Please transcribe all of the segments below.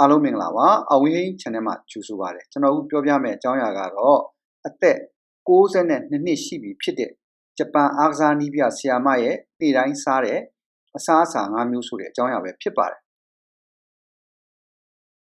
အားလုံးမင်္ဂလာပါအဝင်းဟင်း channel မှာကြိုဆိုပါရစေကျွန်တော်တို့ပြောပြမယ့်အကြောင်းအရာကတော့အသက်62နှစ်ရှိပြီဖြစ်တဲ့ဂျပန်အားကစားနည်းပြဆရာမရဲ့နေ့တိုင်းစားတဲ့အစားအစာ၅မျိုးဆိုတဲ့အကြောင်းအရာပဲဖြစ်ပါတယ်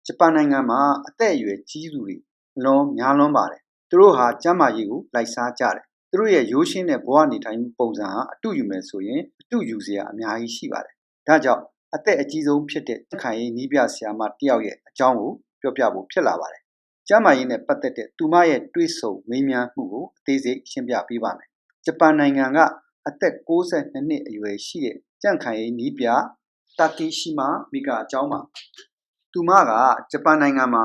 ဂျပန်နိုင်ငံမှာအသက်အရွယ်ကြီးသူတွေအလွန်များလွန်းပါတယ်သူတို့ဟာကျန်းမာရေးကိုလိုက်စားကြတယ်သူတို့ရဲ့ရိုးရှင်းတဲ့ဘဝနေထိုင်မှုပုံစံဟာအတူယူမယ်ဆိုရင်အတူယူစရာအများကြီးရှိပါတယ်ဒါကြောင့် အသက်အကြီးဆုံးဖြစ်တဲ့ခိုင်ရေးနီးပြဆရာမတယောက်ရဲ့အကြောင်းကိုပြောပြဖို့ဖြစ်လာပါတယ်။ကျမ်းမာရေးနဲ့ပတ်သက်တဲ့သူမရဲ့တွေးဆုံမေးမြန်းမှုကိုအသေးစိတ်ရှင်းပြပေးပါမယ်။ဂျပန်နိုင်ငံကအသက်62နှစ်အရွယ်ရှိတဲ့ကြန့်ခိုင်ရေးနီးပြတာကီရှိမာမီကာအကြောင်းပါ။သူမကဂျပန်နိုင်ငံမှာ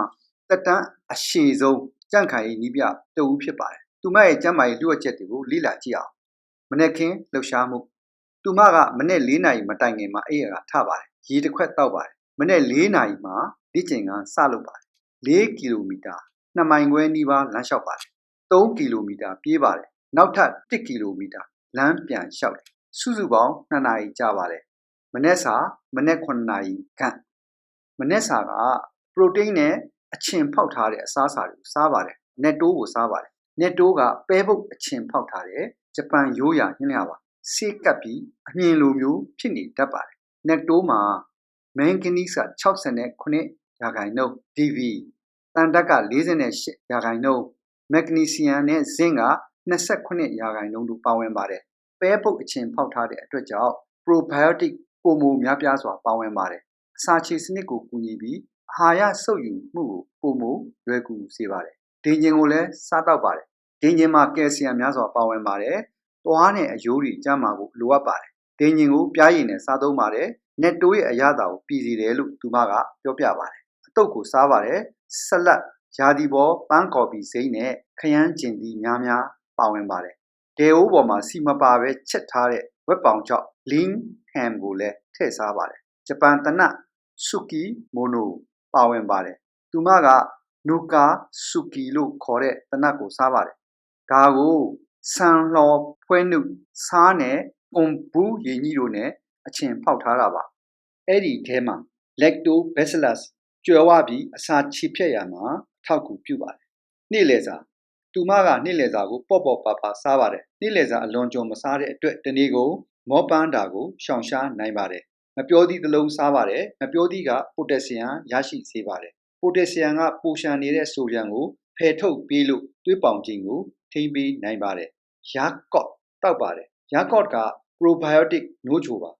တက်တန်းအရှိဆုံးကြန့်ခိုင်ရေးနီးပြတဦးဖြစ်ပါတယ်။သူမရဲ့ကျမ်းမာရေးလျှို့ဝှက်ချက်တွေကိုလေ့လာကြည့်အောင်။မနေ့ကင်းလှူရှားမှု သူမကမနေ့၄နာရီမတိုင်ခင်မှာအဲ့ရကထပါတယ်ရေတစ်ခွက်တောက်ပါတယ်မနေ့၄နာရီမှာလေ့ကျင့်ခန်းစလုပ်ပါတယ်၄ကီလိုမီတာ2မိုင်ခွဲနီးပါးလမ်းလျှောက်ပါတယ်3ကီလိုမီတာပြေးပါတယ်နောက်ထပ်1ကီလိုမီတာလမ်းပြန်လျှောက်တယ်စုစုပေါင်း2နာရီကြာပါတယ်မနေ့စာမနေ့9နာရီခန့်မနေ့စာကပရိုတိန်းနဲ့အချင်ဖောက်ထားတဲ့အစားအစာတွေကိုစားပါတယ်နက်တိုးကိုစားပါတယ်နက်တိုးကပဲပုတ်အချင်ဖောက်ထားတဲ့ဂျပန်ရိုးရာဟင်းလျာပါ ဆေးကပ်ပြီးအမြင်လိုမျိုးဖြစ်နေတတ်ပါတယ်။နက်တိုးမှာမန်ဂနီးစ်69ရာခိုင်နှုန်း DV တန်ဓာတ်က48ရာခိုင်နှုန်းမက်ဂနီဆီယမ်နဲ့ဇင့်က28ရာခိုင်နှုန်းတို့ပါဝင်ပါတယ်။ပဲပုတ်အချင်းဖောက်ထားတဲ့အတွက်ကြောင့် probiotic ပုံမများပြားစွာပါဝင်ပါတယ်။အစာချေစနစ်ကိုကူညီပြီးအာဟာရစုပ်ယူမှုကိုပုံမလွယ်ကူစေပါတယ်။ဒင်းကျင်ကိုလည်းစားတော့ပါတယ်။ဒင်းကျင်မှာကယ်လ်ဆီယမ်များစွာပါဝင်ပါတယ်။ သွားနဲ့အယိုးတွေကျန်းမာဖို့လိုအပ်ပါတယ်။ဒင်းကျင်ကိုပြားရည်နဲ့စားသုံးပါတယ်နက်တိုးရဲ့အရသာကိုပြည်စီတယ်လို့သူမကပြောပြပါတယ်အတုတ်ကိုစားပါတယ်ဆက်လက်ယာဒီဘောပန်းကော်ပီစိမ့်နဲ့ခရမ်းကျင်သီးများများပါဝင်ပါတယ်ဒေအိုးပေါ်မှာစီမပါပဲချက်ထားတဲ့ဝက်ပေါင်ကြောင့် lean ham ကိုလည်းထည့်စားပါတယ်ဂျပန်တနဆုကီမိုနိုပါဝင်ပါတယ်သူမကနူကာဆုကီလို့ခေါ်တဲ့တနတ်ကိုစားပါတယ်ဒါကို ဆန်လှော်ဖွဲနုစားနဲ့ကွန်ဘူးရည်ကြီးတို့နဲ့အချင်ဖောက်ထားတာပါအဲ့ဒီထဲမှာ lactobacillus ကျွယ်ဝပြီးအစာချေဖြတ်ရမှာထောက်ကူပြုပါတယ်နေ့လည်စာသူမကနေ့လည်စာကိုပေါ့ပေါ့ပါပါစားပါတယ်နေ့လည်စာအလွန်ကြုံမစားတဲ့အတွက်တနေ့ကိုမောပန်းတာကိုရှောင်ရှားနိုင်ပါတယ်မပြောသည့်သလုံးစားပါတယ်မပြောသည့်ကပိုတက်ဆီယမ်ရရှိစေပါတယ်ပိုတက်ဆီယမ်ကပိုရှန်နေတဲ့ဆိုဒီယမ်ကိုဖယ်ထုတ်ပေးလို့သွေးပေါင်ခြင်းကို ထိမ့်ပေးနိုင်ပါတယ်ယာကော့တောက်ပါတယ်ယာကော့က probiotic မျိုးချိုပါ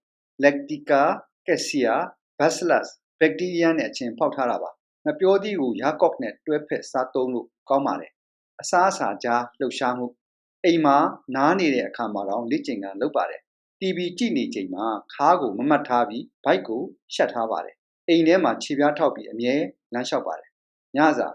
lactica cassia bacillus ဘက်တီးရီးယားနဲ့အချင်းဖောက်ထားတာပါမပြောသည့်ကိုယာကော့နဲ့တွဲဖက်စားသုံးလို့ကောင်းပါတယ်အစားအစာကြားလှုပ်ရှားမှုအိမ်မှာနားနေတဲ့အခါမှာတော့လေ့ကျင့်ခန်းလုပ်ပါတယ် TV ကြည့်နေချိန်မှာခါးကိုမမှတ်ထားပြီးဘိုက်ကိုရှက်ထားပါတယ်အိမ်ထဲမှာခြေပြားထောက်ပြီးအမြဲလမ်းလျှောက်ပါတယ်ညစာ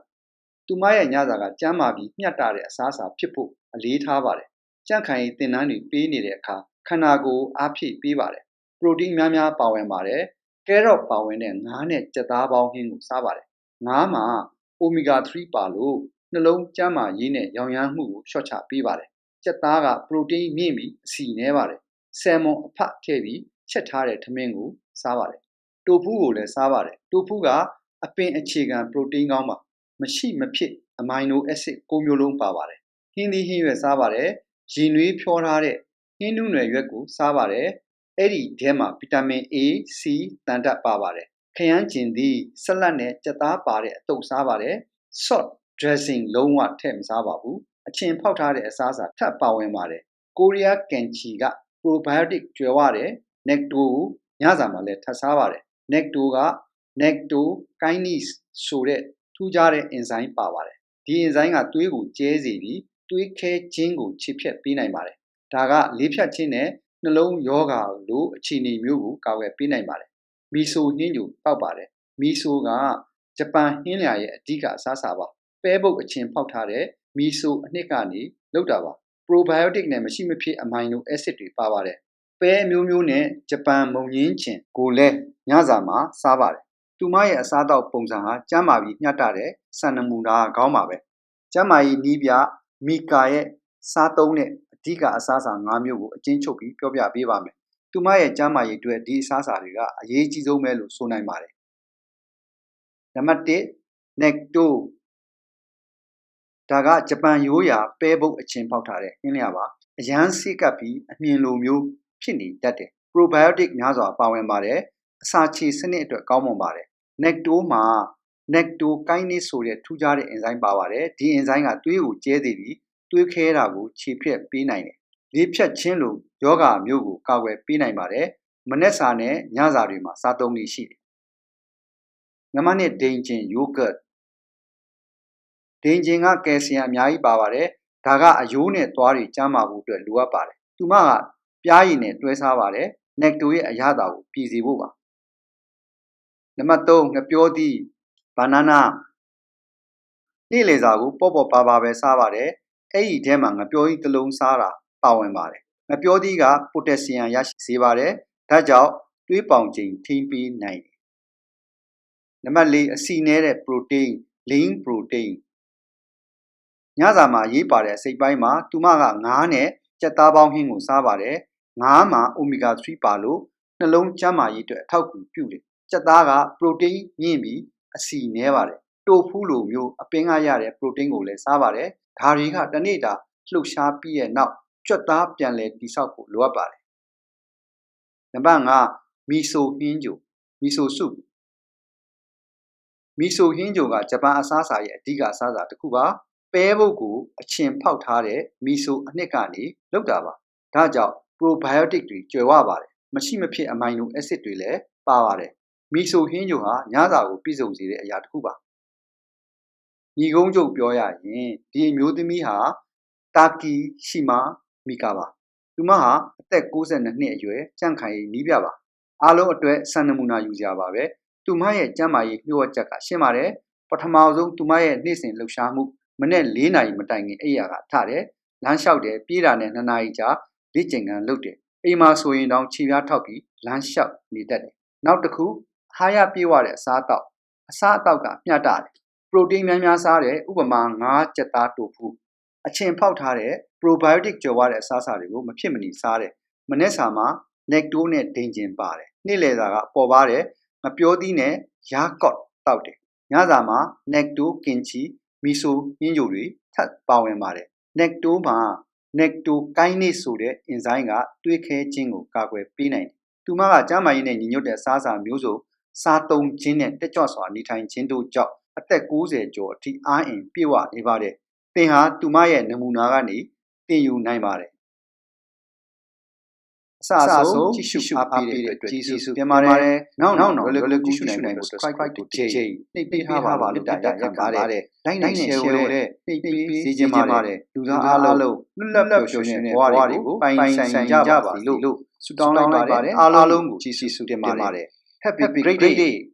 သူမရဲ့ညစာကကျမ်းမာပြီးမျှတတဲ့အစားအစာဖြစ်ဖို့အလေးထားပါတယ်ကြန့်ခိုင်တင်နန်းတွေပေးနေတဲ့အခါခန္ဓာကိုယ်အားဖြည့်ပေးပါတယ်ပရိုတင်းများများပါဝင်ပါတယ်ကဲရော့ပါဝင်တဲ့ငါးနဲ့ကြက်သားပေါင်းဟင်းကိုစားပါတယ်ငါးမှာအိုမီဂါ3ပါလို့နှလုံးကျန်းမာရေးနဲ့ရောင်ရမ်းမှုကိုလျှော့ချပေးပါတယ်ကြက်သားကပရိုတင်းမြင့်ပြီးအဆီနဲပါတယ်ဆယ်မွန်အဖတ်ထည့်ပြီးချက်ထားတဲ့ထမင်းကိုစားပါတယ်တိုဖူးကိုလည်းစားပါတယ်တိုဖူးကအပင်အခြေခံပရိုတင်းကောင်းပါ မရှိမဖြစ်အမိုင်နိုအက်ဆစ်၉မျိုးလုံးပါပါတယ်ဟင်းသီးဟင်းရွက်စားပါတယ်ရင်နွေးဖြောထားတဲ့ဟင်းနုနယ်ရွက်ကိုစားပါတယ်အဲ့ဒီထဲမှာဗီတာမင် A, C တန်ဓာတ်ပါပါတယ်ခရမ်းကျင်သည့်ဆက်လက်နဲ့ကြက်သားပါတဲ့အတုပ်စားပါတယ် salt dressing လုံးဝထည့်မစားပါဘူးအချင်ဖောက်ထားတဲ့အစားအစာထပ်ပါဝင်ပါတယ်ကိုရီးယားကန်ချီက probiotic ကျွယ်ဝတယ် necto ကိုညစာမှာလည်းထပ်စားပါတယ် necto က necto kinase ဆိုတဲ့ ထူးခြားတဲ့ enzyme ပါပါတယ်ဒီ enzyme ကသွေးကိုကျဲစေပြီးသွေးခဲခြင်းကိုခြေဖြတ်ပေးနိုင်ပါတယ်ဒါကလေးဖြတ်ခြင်းနဲ့နှလုံးယောဂါလိုအခြေအနေမျိုးကိုကာကွယ်ပေးနိုင်ပါတယ်မီဆိုဟင်းညိုပောက်ပါတယ်မီဆိုကဂျပန်ဟင်းလျာရဲ့အဓိကအစားအစာပါပဲပုတ်အချင်းဖောက်ထားတဲ့မီဆိုအနှစ်ကနေလောက်တာပါ probiotic နဲ့မရှိမဖြစ်အမိုင်နိုအက်ဆစ်တွေပါပါတယ်ပဲမျိုးမျိုးနဲ့ဂျပန်မုံရင်းချင်ကိုလည်းညစာမှာစားပါတယ် သူမရဲ့အစားအသောက်ပုံစံဟာကျန်းမာပြီးမျှတတဲ့စံနမူနာကောင်းပါပဲကျန်းမာရေးနီးပြမီကာရဲ့စားသုံးတဲ့အဓိကအစားအစာ၅မျိုးကိုအကျဉ်းချုပ်ပြီးပြောပြပေးပါမယ်။သူမရဲ့ကျန်းမာရေးအတွက်ဒီအစားအစာတွေကအရေးကြီးဆုံးပဲလို့ဆိုနိုင်ပါတယ်နံပါတ်1 necto ဒါကဂျပန်ရိုးရာပဲပုတ်အချင်းပေါက်ထားတဲ့ဟင်းလျာပါအရန်စိကပ်ပြီးအမြင်လိုမျိုးဖြစ်နေတတ်တယ် probiotic များစွာပါဝင်ပါတယ်အစာချေစနစ်အတွက်ကောင်းမွန်ပါတယ် necto မှာ necto kinase ဆိုတဲ့ထူးခြားတဲ့အင်ဇိုင်းပါပါတယ်ဒီအင်ဇိုင်းကသွေးကိုကျဲစေပြီးသွေးခဲတာကိုခြေဖြတ်ပေးနိုင်တယ်လေဖြတ်ခြင်းလိုယောဂမျိုးကိုကာကွယ်ပေးနိုင်ပါတယ်မနက်စာနဲ့ညစာတွေမှာစားသုံးလို့ရှိတယ်နံပါတ်1ဒိန်ဂျင် yogurt ဒိန်ဂျင်ကကယ်ဆီယမ်အများကြီးပါပါတယ်ဒါကအယိုးနဲ့သွားတွေကျန်းမာဖို့အတွက်လိုအပ်ပါတယ်သူမကပြားရည်နဲ့တွဲစားပါတယ်နက်တိုရဲ့အရသာကိုပြည်စီဖို့ပါ နံပါတ်3ငပြောသည့်ဘနာနာနေ့လေစာကိုပေါ့ပေါ့ပါပါပဲစားပါတယ်အဲ့ဒီထဲမှာငပြောသီးတစ်လုံးစားတာပါဝင်ပါတယ်ငပြောသီးကပိုတက်ဆီယမ်ရရှိစေပါတယ်ဒါကြောင့်တွေးပေါင်ချိန်ထိန်းပေးနိုင်တယ်နံပါတ်4အဆီနည်းတဲ့ protein lean protein ညစာမှာရေးပါတဲ့စိတ်ပိုင်းမှာသူမကငါးနဲ့ကြက်သားပေါင်းဟင်းကိုစားပါတယ်ငါးမှာ omega 3ပါလို့နှလုံးကျန်းမာရေးအတွက်အထောက်အကူပြုတယ် ကြက်သားက protein မြင့်ပြီးအဆီနည်းပါတယ်တိုဖူးလိုမျိုးအပင်ကရတဲ့ protein ကိုလည်းစားပါတယ်ဒါတွေကတစ်နေ့တာလှုပ်ရှားပြီးရဲ့နောက်ကြွက်သားပြန်လည်တိဆောက်ဖို့လိုအပ်ပါတယ်နံပါတ်5မီဆိုဟင်းဂျိုမီဆိုဆုမီဆိုဟင်းဂျိုကဂျပန်အစားအစာရဲ့အဓိကအစားအစာတစ်ခုပါပဲဘုတ်ကိုအချင်ဖောက်ထားတဲ့မီဆိုအနှစ်ကနေလောက်တာပါဒါကြောင့် probiotic တွေကျွယ်ဝပါတယ်မရှိမဖြစ်အမိုင်နိုအက်ဆစ်တွေလည်းပါပါတယ် မီဆိုဟင်းဂျိုဟာညစာကိုပြည့်စုံစေတဲ့အရာတစ်ခုပါညီကုန်းချုပ်ပြောရရင်ဒီအမျိုးသမီးဟာတာကီရှိမာမီကာပါသူမဟာအသက်62နှစ်အရွယ်ကြန့်ခိုင်ရေးနီးပြပါအားလုံးအတွက်စံနမူနာယူကြပါပဲသူမရဲ့ကျန်းမာရေးညှို့ဝှက်ချက်ကရှင်းပါတယ်ပထမဆုံးသူမရဲ့နေ့စဉ်လှုပ်ရှားမှုမနေ့၄နာရီမတိုင်ခင်အိယာကထတယ်လမ်းလျှောက်တယ်ပြေးတာနဲ့2နာရီကြာလေ့ကျင့်ခန်းလုပ်တယ်အိမ်မှာဆိုရင်တောင်ခြေပြားထောက်ပြီးလမ်းလျှောက်နေတတ်တယ်နောက်တစ်ခု ဟာရပြေးဝတဲ့အစားအသောက်အစားအသောက်ကမျှတတယ်ပရိုတင်းများများစားတဲ့ဥပမာငါးကြက်သားတိုဖူအချင်ဖောက်ထားတဲ့ probiotic ကြော်ဝတဲ့အစားအစာတွေကိုမဖြစ်မနေစားတယ်မနေ့စာမှာ necto နဲ့ဒိန်ဂျင်ပါတယ်နေ့လယ်စာကပေါ်ပါတယ်မပြောသီးနဲ့ယာကော့တောက်တယ်ညစာမှာ necto kimchi မီဆိုညင်းကြိုတွေထပ်ပါဝင်ပါတယ်။ necto မှာ necto kinase ဆိုတဲ့ enzyme ကတွေးခဲခြင်းကိုကာကွယ်ပေးနိုင်တယ်။သူမကကျန်းမာရေးနဲ့ညီညွတ်တဲ့စားစာမျိုးစုံ စားသုံးခြင်းနဲ့တက်ကြွစွာနေထိုင်ခြင်းတို့ကြောင့်အသက်60ကျော်အထိအားအင်ပြည့်ဝနေပါတယ်။သင်ဟာသူမရဲ့နမူနာကနေသင်ယူနိုင်ပါတယ်အစအဆုံးကြည့်ရှုအားပေးတဲ့အတွက်ကျေးဇူးတင်ပါတယ်။နောက်နောက်လွယ်လွယ်ကူကူရှုနိုင်ဖို့ subscribe ကိုတစ်ချိန်နှိပ်ပေးထားပါလို့တာတာခံပါတယ်။ like နဲ့ share ကိုလည်းနှိပ်ပေးစေချင်ပါတယ်။လူသားအားလုံးလွတ်လပ်ပျော်ရွှင်တဲ့ဘဝတွေကိုပိုင်ဆိုင်ကြပါစေလို့ဆုတောင်းလိုက်ပါတယ်။အားလုံးကိုကျေးဇူးတင်ပါတယ်။ Happy great day